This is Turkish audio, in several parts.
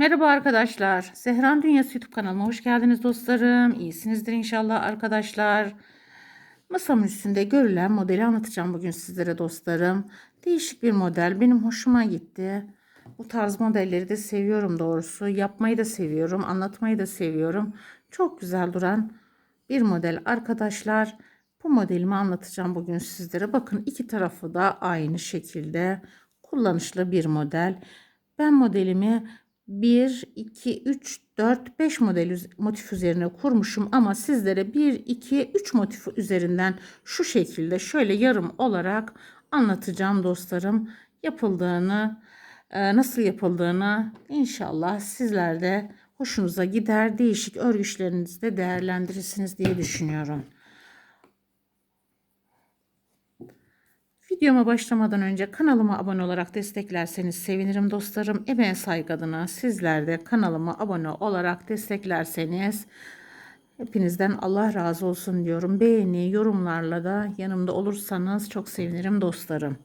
Merhaba arkadaşlar. Sehran Dünyası YouTube kanalıma hoş geldiniz dostlarım. İyisinizdir inşallah arkadaşlar. Masamın üstünde görülen modeli anlatacağım bugün sizlere dostlarım. Değişik bir model. Benim hoşuma gitti. Bu tarz modelleri de seviyorum doğrusu. Yapmayı da seviyorum. Anlatmayı da seviyorum. Çok güzel duran bir model arkadaşlar. Bu modelimi anlatacağım bugün sizlere. Bakın iki tarafı da aynı şekilde kullanışlı bir model. Ben modelimi 1, 2, 3, 4, 5 model motif üzerine kurmuşum ama sizlere 1, 2, 3 motif üzerinden şu şekilde şöyle yarım olarak anlatacağım dostlarım. Yapıldığını, e, nasıl yapıldığını inşallah sizler de hoşunuza gider, değişik örgüçlerinizi de değerlendirirsiniz diye düşünüyorum. Videoma başlamadan önce kanalıma abone olarak desteklerseniz sevinirim dostlarım. Emeğe saygı adına sizler de kanalıma abone olarak desteklerseniz hepinizden Allah razı olsun diyorum. Beğeni, yorumlarla da yanımda olursanız çok sevinirim dostlarım.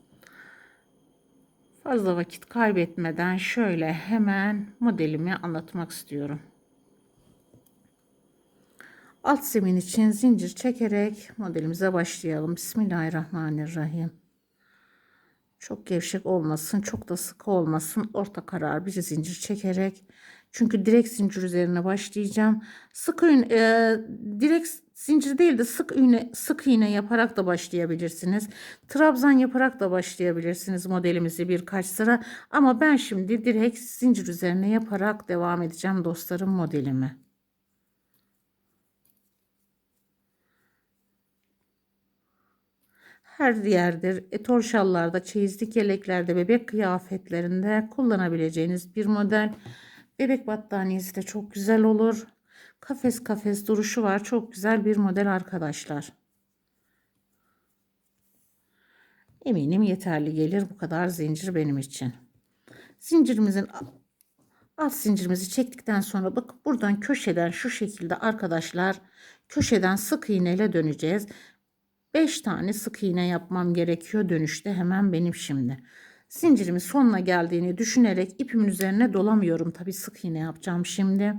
Fazla vakit kaybetmeden şöyle hemen modelimi anlatmak istiyorum. Alt zemin için zincir çekerek modelimize başlayalım. Bismillahirrahmanirrahim. Çok gevşek olmasın, çok da sıkı olmasın. Orta karar bir zincir çekerek. Çünkü direkt zincir üzerine başlayacağım. Sık iğne, e, direkt zincir değil de sık iğne, sık iğne yaparak da başlayabilirsiniz. Trabzan yaparak da başlayabilirsiniz modelimizi birkaç sıra. Ama ben şimdi direkt zincir üzerine yaparak devam edeceğim dostlarım modelimi. Her yerdir. Etol şallarda, çeyizlik yeleklerde, bebek kıyafetlerinde kullanabileceğiniz bir model. Bebek battaniyesi de çok güzel olur. Kafes kafes duruşu var. Çok güzel bir model arkadaşlar. Eminim yeterli gelir bu kadar zincir benim için. Zincirimizin alt zincirimizi çektikten sonra bak buradan köşeden şu şekilde arkadaşlar köşeden sık iğne ile döneceğiz. 5 tane sık iğne yapmam gerekiyor dönüşte hemen benim şimdi. Zincirimin sonuna geldiğini düşünerek ipimin üzerine dolamıyorum. Tabi sık iğne yapacağım şimdi.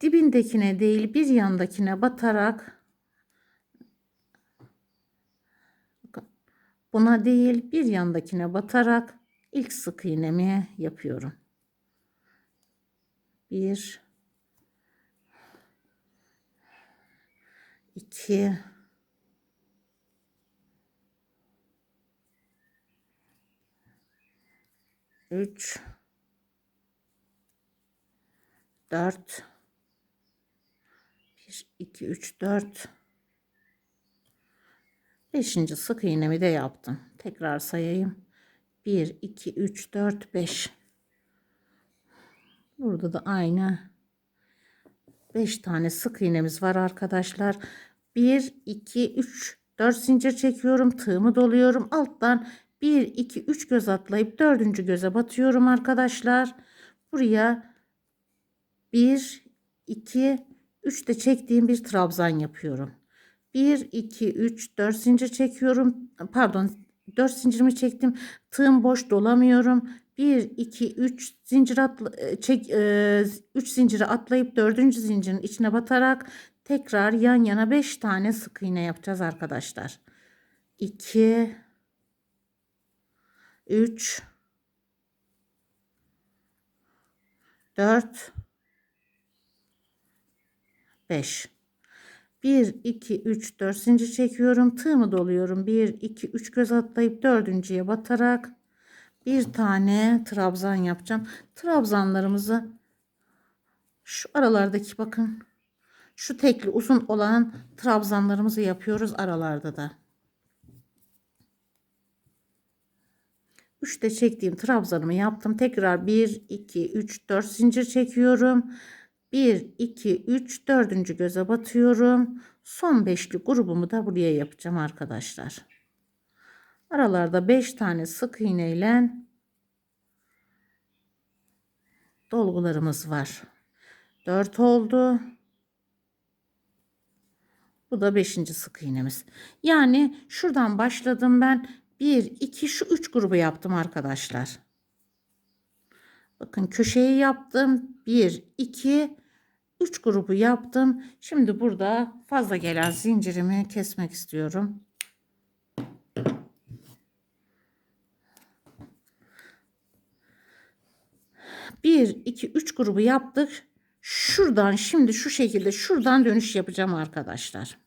Dibindekine değil bir yandakine batarak buna değil bir yandakine batarak ilk sık iğnemi yapıyorum. Bir 2 3 4 1 2 3 4 5. sık iğnemi de yaptım. Tekrar sayayım. 1 2 3 4 5 Burada da aynı 5 tane sık iğnemiz var arkadaşlar. 1, 2, 3, 4 zincir çekiyorum. Tığımı doluyorum. Alttan 1, 2, 3 göz atlayıp 4. göze batıyorum arkadaşlar. Buraya 1, 2, 3 de çektiğim bir trabzan yapıyorum. 1, 2, 3, 4 zincir çekiyorum. Pardon 4 zincirimi çektim. Tığım boş dolamıyorum. 1, 2, 3 zincir atla, çek, 3 zinciri atlayıp 4. zincirin içine batarak tekrar yan yana 5 tane sık iğne yapacağız arkadaşlar. 2 3 4 5 1 2 3 4 zincir çekiyorum. Tığımı doluyorum. 1 2 3 göz atlayıp dördüncüye batarak bir tane trabzan yapacağım. Trabzanlarımızı şu aralardaki bakın şu tekli uzun olan trabzanlarımızı yapıyoruz aralarda da. Üçte çektiğim trabzanımı yaptım. Tekrar 1, 2, 3, 4 zincir çekiyorum. 1, 2, 3, 4. göze batıyorum. Son beşli grubumu da buraya yapacağım arkadaşlar. Aralarda 5 tane sık iğne ile dolgularımız var. 4 oldu. Bu da 5. sık iğnemiz. Yani şuradan başladım ben. 1, 2, şu 3 grubu yaptım arkadaşlar. Bakın köşeyi yaptım. 1, 2, 3 grubu yaptım. Şimdi burada fazla gelen zincirimi kesmek istiyorum. Bir, iki, üç grubu yaptık. Şuradan şimdi şu şekilde şuradan dönüş yapacağım arkadaşlar.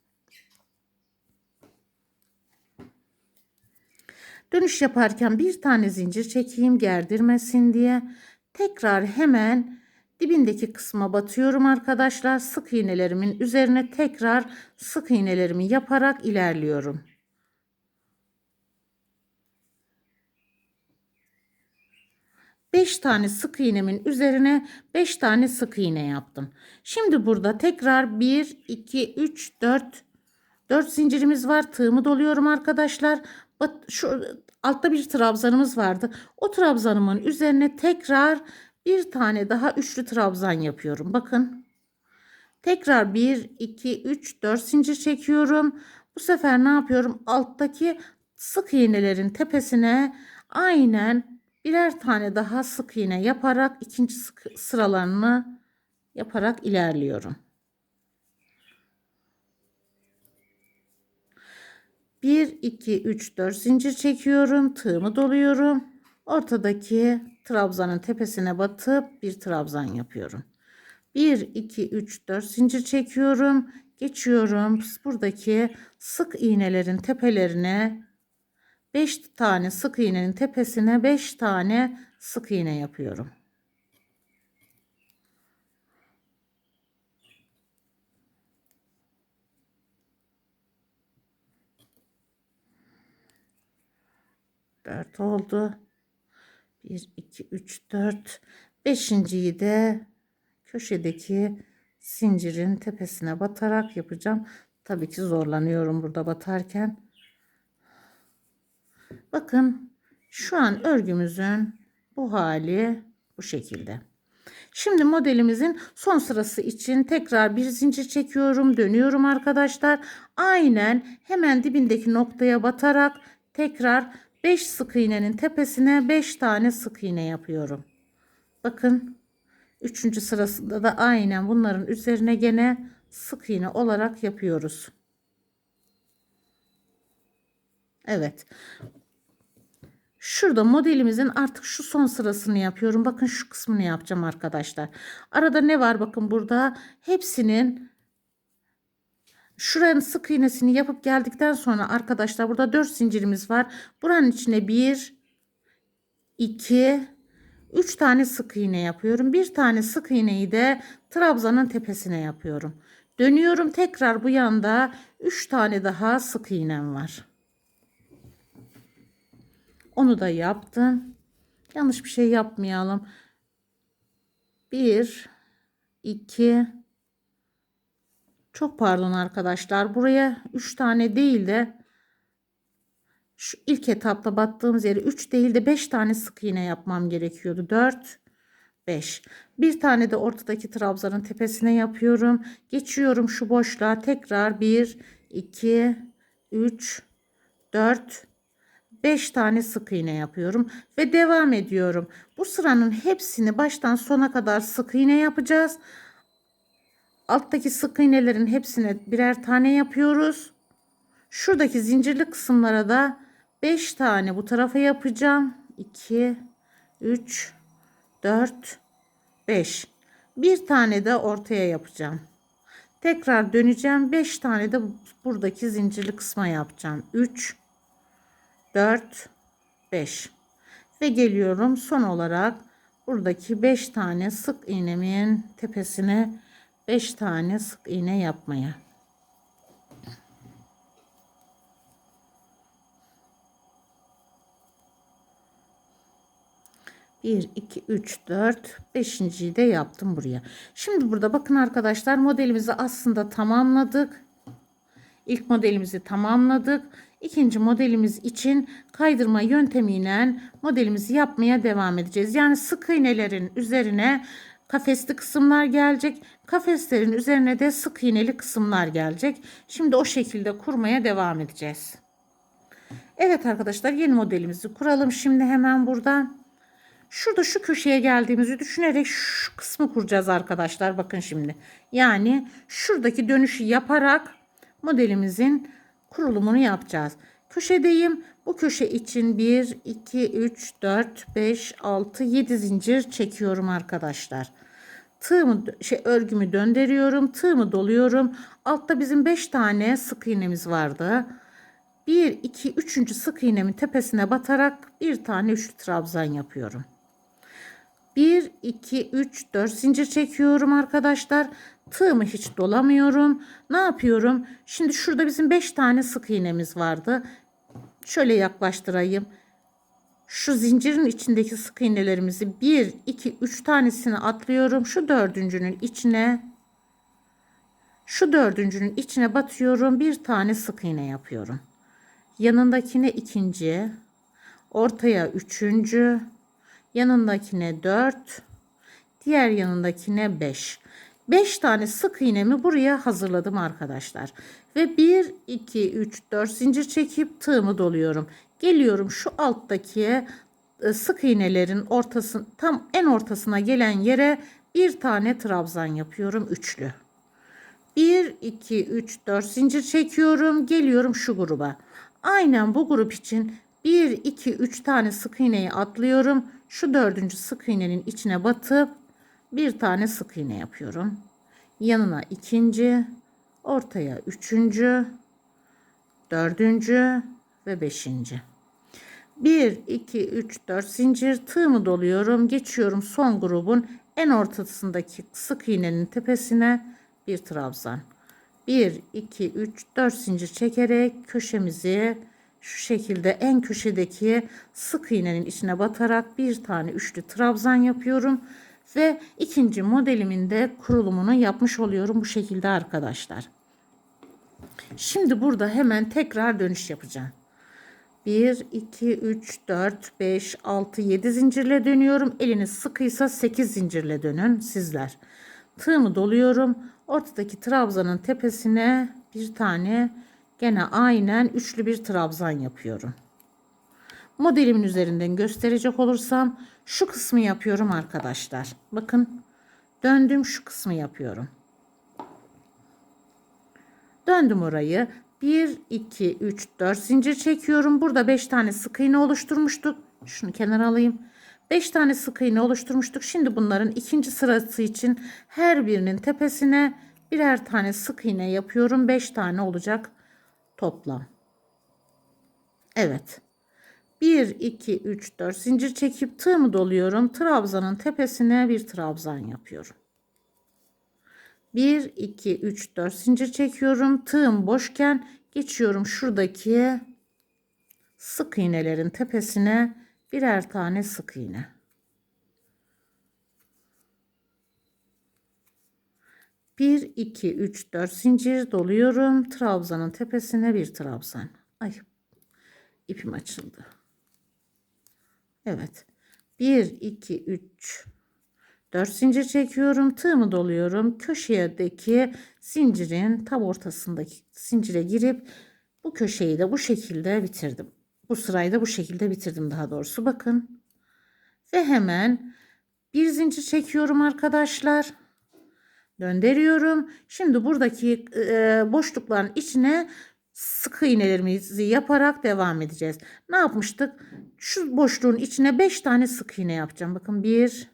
Dönüş yaparken bir tane zincir çekeyim gerdirmesin diye. Tekrar hemen dibindeki kısma batıyorum arkadaşlar. Sık iğnelerimin üzerine tekrar sık iğnelerimi yaparak ilerliyorum. Beş tane sık iğnemin üzerine 5 tane sık iğne yaptım. Şimdi burada tekrar 1, 2, 3, 4, 4 zincirimiz var. Tığımı doluyorum arkadaşlar. Şu altta bir trabzanımız vardı. O trabzanımın üzerine tekrar bir tane daha üçlü trabzan yapıyorum. Bakın. Tekrar 1, 2, 3, 4 zincir çekiyorum. Bu sefer ne yapıyorum? Alttaki sık iğnelerin tepesine aynen birer tane daha sık iğne yaparak ikinci sık sıralarını yaparak ilerliyorum. 1, 2, 3, 4 zincir çekiyorum. Tığımı doluyorum. Ortadaki trabzanın tepesine batıp bir trabzan yapıyorum. 1, 2, 3, 4 zincir çekiyorum. Geçiyorum. Buradaki sık iğnelerin tepelerine 5 tane sık iğnenin tepesine 5 tane sık iğne yapıyorum. Dört oldu. Bir, iki, üç, dört. Beşinciyi de köşedeki zincirin tepesine batarak yapacağım. Tabii ki zorlanıyorum burada batarken. Bakın şu an örgümüzün bu hali bu şekilde. Şimdi modelimizin son sırası için tekrar bir zincir çekiyorum. Dönüyorum arkadaşlar. Aynen hemen dibindeki noktaya batarak tekrar 5 sık iğnenin tepesine 5 tane sık iğne yapıyorum. Bakın 3. sırasında da aynen bunların üzerine gene sık iğne olarak yapıyoruz. Evet. Şurada modelimizin artık şu son sırasını yapıyorum. Bakın şu kısmını yapacağım arkadaşlar. Arada ne var bakın burada hepsinin şuranın sık iğnesini yapıp geldikten sonra arkadaşlar burada 4 zincirimiz var. Buranın içine 1 2 3 tane sık iğne yapıyorum. Bir tane sık iğneyi de trabzanın tepesine yapıyorum. Dönüyorum tekrar bu yanda 3 tane daha sık iğnem var. Onu da yaptım. Yanlış bir şey yapmayalım. 1 2 Çok pardon arkadaşlar. Buraya 3 tane değil de şu ilk etapta battığımız yere 3 değil de 5 tane sık iğne yapmam gerekiyordu. 4 5. Bir tane de ortadaki trabzanın tepesine yapıyorum. Geçiyorum şu boşluğa. Tekrar 1 2 3 4 5 tane sık iğne yapıyorum ve devam ediyorum. Bu sıranın hepsini baştan sona kadar sık iğne yapacağız. Alttaki sık iğnelerin hepsine birer tane yapıyoruz. Şuradaki zincirli kısımlara da 5 tane bu tarafa yapacağım. 2 3 4 5. Bir tane de ortaya yapacağım. Tekrar döneceğim. 5 tane de buradaki zincirli kısma yapacağım. 3 4 5 ve geliyorum son olarak buradaki 5 tane sık iğnemin tepesine 5 tane sık iğne yapmaya. Bir, iki, üç, dört, beşinciyi de yaptım buraya. Şimdi burada bakın arkadaşlar modelimizi aslında tamamladık. İlk modelimizi tamamladık. İkinci modelimiz için kaydırma yöntemiyle modelimizi yapmaya devam edeceğiz. Yani sık iğnelerin üzerine kafesli kısımlar gelecek. Kafeslerin üzerine de sık iğneli kısımlar gelecek. Şimdi o şekilde kurmaya devam edeceğiz. Evet arkadaşlar yeni modelimizi kuralım. Şimdi hemen burada Şurada şu köşeye geldiğimizi düşünerek şu kısmı kuracağız arkadaşlar. Bakın şimdi. Yani şuradaki dönüşü yaparak modelimizin kurulumunu yapacağız. Köşedeyim. Bu köşe için 1, 2, 3, 4, 5, 6, 7 zincir çekiyorum arkadaşlar. Tığımı şey örgümü döndürüyorum. Tığımı doluyorum. Altta bizim 5 tane sık iğnemiz vardı. 1, 2, 3. sık iğnemin tepesine batarak bir tane üçlü trabzan yapıyorum. 1, 2, 3, 4 zincir çekiyorum arkadaşlar. Tığımı hiç dolamıyorum. Ne yapıyorum? Şimdi şurada bizim 5 tane sık iğnemiz vardı. Şöyle yaklaştırayım. Şu zincirin içindeki sık iğnelerimizi 1, 2, 3 tanesini atlıyorum. Şu dördüncünün içine şu dördüncünün içine batıyorum. Bir tane sık iğne yapıyorum. Yanındakine ikinci, ortaya üçüncü, yanındakine dört, diğer yanındakine beş. Beş tane sık iğnemi buraya hazırladım arkadaşlar. Ve bir, iki, üç, dört zincir çekip tığımı doluyorum. Geliyorum şu alttaki e, sık iğnelerin ortası tam en ortasına gelen yere bir tane trabzan yapıyorum üçlü. 1 2 3 4 zincir çekiyorum. Geliyorum şu gruba. Aynen bu grup için 1 2 3 tane sık iğneyi atlıyorum. Şu dördüncü sık iğnenin içine batıp bir tane sık iğne yapıyorum. Yanına ikinci, ortaya üçüncü, dördüncü ve beşinci. 1, 2, 3, 4 zincir tığımı doluyorum. Geçiyorum son grubun en ortasındaki sık iğnenin tepesine bir trabzan. 1, 2, 3, 4 zincir çekerek köşemizi şu şekilde en köşedeki sık iğnenin içine batarak bir tane üçlü trabzan yapıyorum. Ve ikinci modelimin de kurulumunu yapmış oluyorum bu şekilde arkadaşlar. Şimdi burada hemen tekrar dönüş yapacağım. 1, 2, 3, 4, 5, 6, 7 zincirle dönüyorum. Eliniz sıkıysa 8 zincirle dönün sizler. Tığımı doluyorum. Ortadaki trabzanın tepesine bir tane gene aynen üçlü bir trabzan yapıyorum. Modelimin üzerinden gösterecek olursam şu kısmı yapıyorum arkadaşlar. Bakın döndüm şu kısmı yapıyorum. Döndüm orayı. 1, 2, 3, 4 zincir çekiyorum. Burada 5 tane sık iğne oluşturmuştuk. Şunu kenara alayım. 5 tane sık iğne oluşturmuştuk. Şimdi bunların ikinci sırası için her birinin tepesine birer tane sık iğne yapıyorum. 5 tane olacak toplam. Evet. 1, 2, 3, 4 zincir çekip tığımı doluyorum. Trabzanın tepesine bir trabzan yapıyorum. 1, 2, 3, 4 zincir çekiyorum. Tığım boşken geçiyorum şuradaki sık iğnelerin tepesine birer tane sık iğne. Bir, iki, üç, dört zincir doluyorum. Trabzanın tepesine bir trabzan. Ay ipim açıldı. Evet. Bir, iki, üç, 4 zincir çekiyorum. Tığımı doluyorum. Köşedeki zincirin tam ortasındaki zincire girip bu köşeyi de bu şekilde bitirdim. Bu sırayı da bu şekilde bitirdim daha doğrusu. Bakın. Ve hemen bir zincir çekiyorum arkadaşlar. Döndürüyorum. Şimdi buradaki e, boşlukların içine sık iğnelerimizi yaparak devam edeceğiz. Ne yapmıştık? Şu boşluğun içine 5 tane sık iğne yapacağım. Bakın 1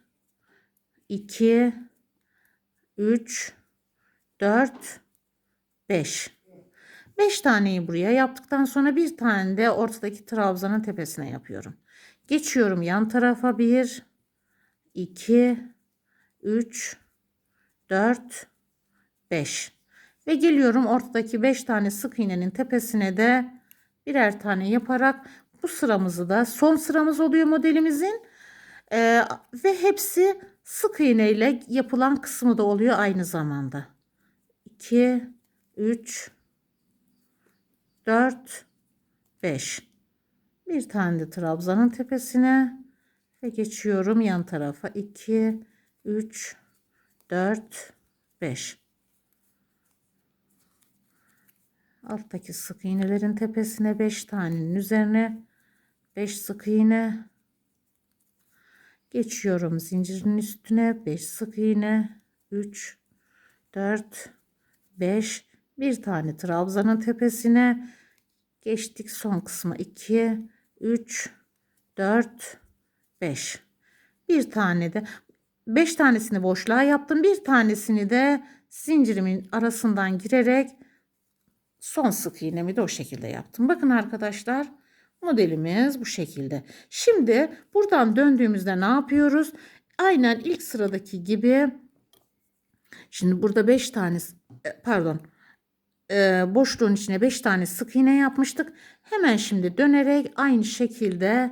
2 3 4 5 5 taneyi buraya yaptıktan sonra bir tane de ortadaki trabzanın tepesine yapıyorum. Geçiyorum yan tarafa 1 2 3 4 5 ve geliyorum ortadaki 5 tane sık iğnenin tepesine de birer tane yaparak bu sıramızı da son sıramız oluyor modelimizin. Ee, ve hepsi sık iğne ile yapılan kısmı da oluyor aynı zamanda. 2 3 4 5 bir tane de trabzanın tepesine ve geçiyorum yan tarafa 2 3 4 5 alttaki sık iğnelerin tepesine 5 tanenin üzerine 5 sık iğne. Geçiyorum zincirin üstüne 5 sık iğne 3 4 5 bir tane trabzanın tepesine. Geçtik son kısma 2 3 4 5 bir tane de 5 tanesini boşluğa yaptım. Bir tanesini de zincirimin arasından girerek son sık iğnemi de o şekilde yaptım bakın arkadaşlar modelimiz bu şekilde şimdi buradan döndüğümüzde ne yapıyoruz aynen ilk sıradaki gibi şimdi burada 5 tane e, pardon e, boşluğun içine 5 tane sık iğne yapmıştık. Hemen şimdi dönerek aynı şekilde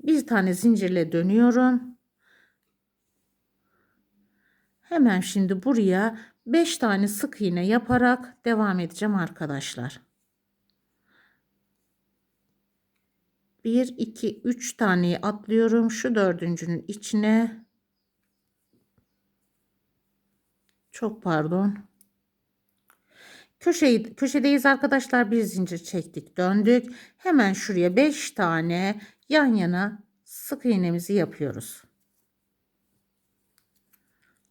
bir tane zincirle dönüyorum. Hemen şimdi buraya 5 tane sık iğne yaparak devam edeceğim arkadaşlar. 1 2 3 taneyi atlıyorum şu dördüncünün içine. Çok pardon. Köşeyi, köşedeyiz arkadaşlar. Bir zincir çektik. Döndük. Hemen şuraya 5 tane yan yana sık iğnemizi yapıyoruz.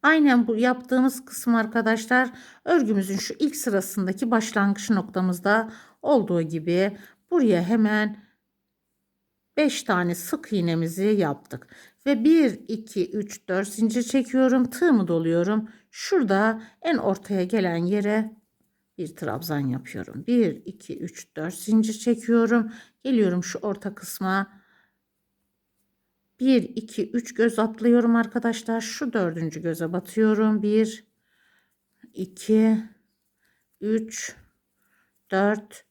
Aynen bu yaptığımız kısım arkadaşlar örgümüzün şu ilk sırasındaki başlangıç noktamızda olduğu gibi buraya hemen 5 tane sık iğnemizi yaptık. Ve 1, 2, 3, 4 zincir çekiyorum. Tığımı doluyorum. Şurada en ortaya gelen yere bir trabzan yapıyorum. 1 2 3 4 zincir çekiyorum. Geliyorum şu orta kısma. 1 2 3 göz atlıyorum arkadaşlar. Şu dördüncü göze batıyorum. 1 2 3 4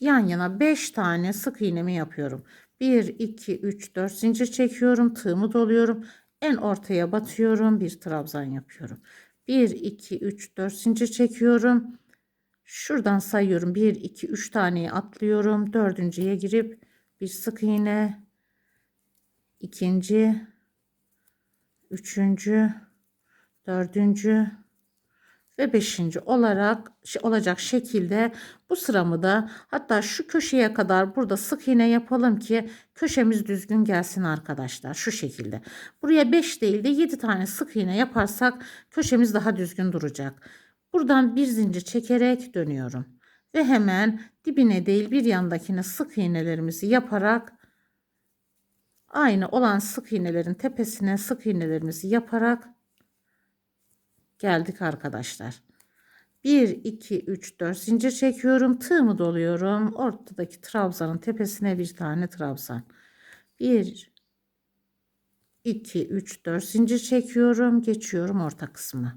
yan yana 5 tane sık iğnemi yapıyorum. 1 2 3 4 zincir çekiyorum. Tığımı doluyorum. En ortaya batıyorum. Bir trabzan yapıyorum. 1 2 3 4 zincir çekiyorum. Şuradan sayıyorum. 1, 2, 3 taneyi atlıyorum. Dördüncüye girip bir sık iğne. İkinci, üçüncü, dördüncü ve beşinci olarak olacak şekilde bu sıramı da hatta şu köşeye kadar burada sık iğne yapalım ki köşemiz düzgün gelsin arkadaşlar şu şekilde. Buraya 5 değil de 7 tane sık iğne yaparsak köşemiz daha düzgün duracak. Buradan bir zincir çekerek dönüyorum. Ve hemen dibine değil bir yandakine sık iğnelerimizi yaparak aynı olan sık iğnelerin tepesine sık iğnelerimizi yaparak geldik arkadaşlar. 1 2 3 4 zincir çekiyorum. Tığımı doluyorum. Ortadaki trabzanın tepesine bir tane trabzan. 1 2 3 4 zincir çekiyorum. Geçiyorum orta kısmına.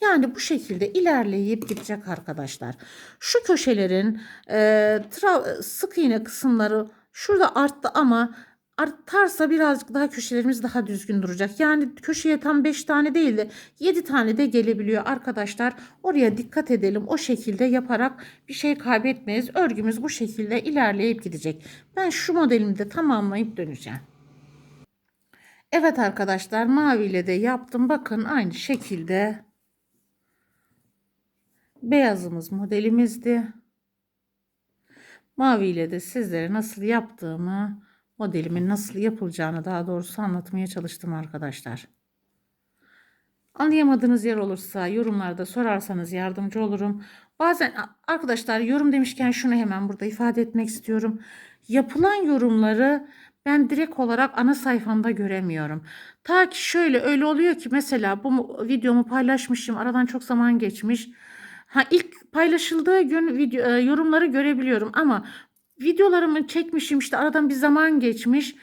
Yani bu şekilde ilerleyip gidecek arkadaşlar. Şu köşelerin e, sık iğne kısımları şurada arttı ama artarsa birazcık daha köşelerimiz daha düzgün duracak. Yani köşeye tam 5 tane değil de 7 tane de gelebiliyor arkadaşlar. Oraya dikkat edelim. O şekilde yaparak bir şey kaybetmeyiz. Örgümüz bu şekilde ilerleyip gidecek. Ben şu modelimi de tamamlayıp döneceğim. Evet arkadaşlar maviyle de yaptım. Bakın aynı şekilde beyazımız modelimizdi. Mavi ile de sizlere nasıl yaptığımı, modelimin nasıl yapılacağını daha doğrusu anlatmaya çalıştım arkadaşlar. Anlayamadığınız yer olursa yorumlarda sorarsanız yardımcı olurum. Bazen arkadaşlar yorum demişken şunu hemen burada ifade etmek istiyorum. Yapılan yorumları ben direkt olarak ana sayfamda göremiyorum. Ta ki şöyle öyle oluyor ki mesela bu videomu paylaşmışım aradan çok zaman geçmiş. Ha ilk paylaşıldığı gün video, e, yorumları görebiliyorum ama videolarımı çekmişim işte aradan bir zaman geçmiş.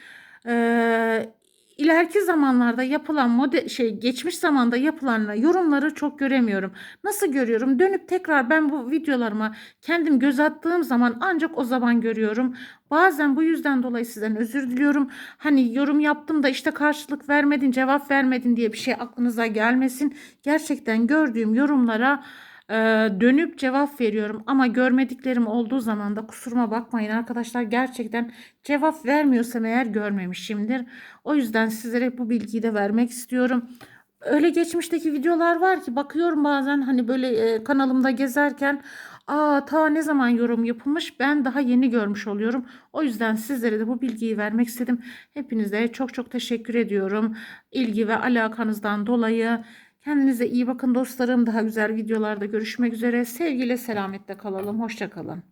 Ee, ileriki zamanlarda yapılan model şey geçmiş zamanda yapılan yorumları çok göremiyorum. Nasıl görüyorum? Dönüp tekrar ben bu videolarıma kendim göz attığım zaman ancak o zaman görüyorum. Bazen bu yüzden dolayı sizden özür diliyorum. Hani yorum yaptım da işte karşılık vermedin, cevap vermedin diye bir şey aklınıza gelmesin. Gerçekten gördüğüm yorumlara dönüp cevap veriyorum ama görmediklerim olduğu zaman da kusuruma bakmayın arkadaşlar gerçekten cevap vermiyorsam eğer görmemişimdir. O yüzden sizlere bu bilgiyi de vermek istiyorum. Öyle geçmişteki videolar var ki bakıyorum bazen hani böyle kanalımda gezerken Aa ta ne zaman yorum yapılmış ben daha yeni görmüş oluyorum. O yüzden sizlere de bu bilgiyi vermek istedim. Hepinize çok çok teşekkür ediyorum. İlgi ve alakanızdan dolayı. Kendinize iyi bakın dostlarım. Daha güzel videolarda görüşmek üzere. Sevgiyle selametle kalalım. Hoşçakalın.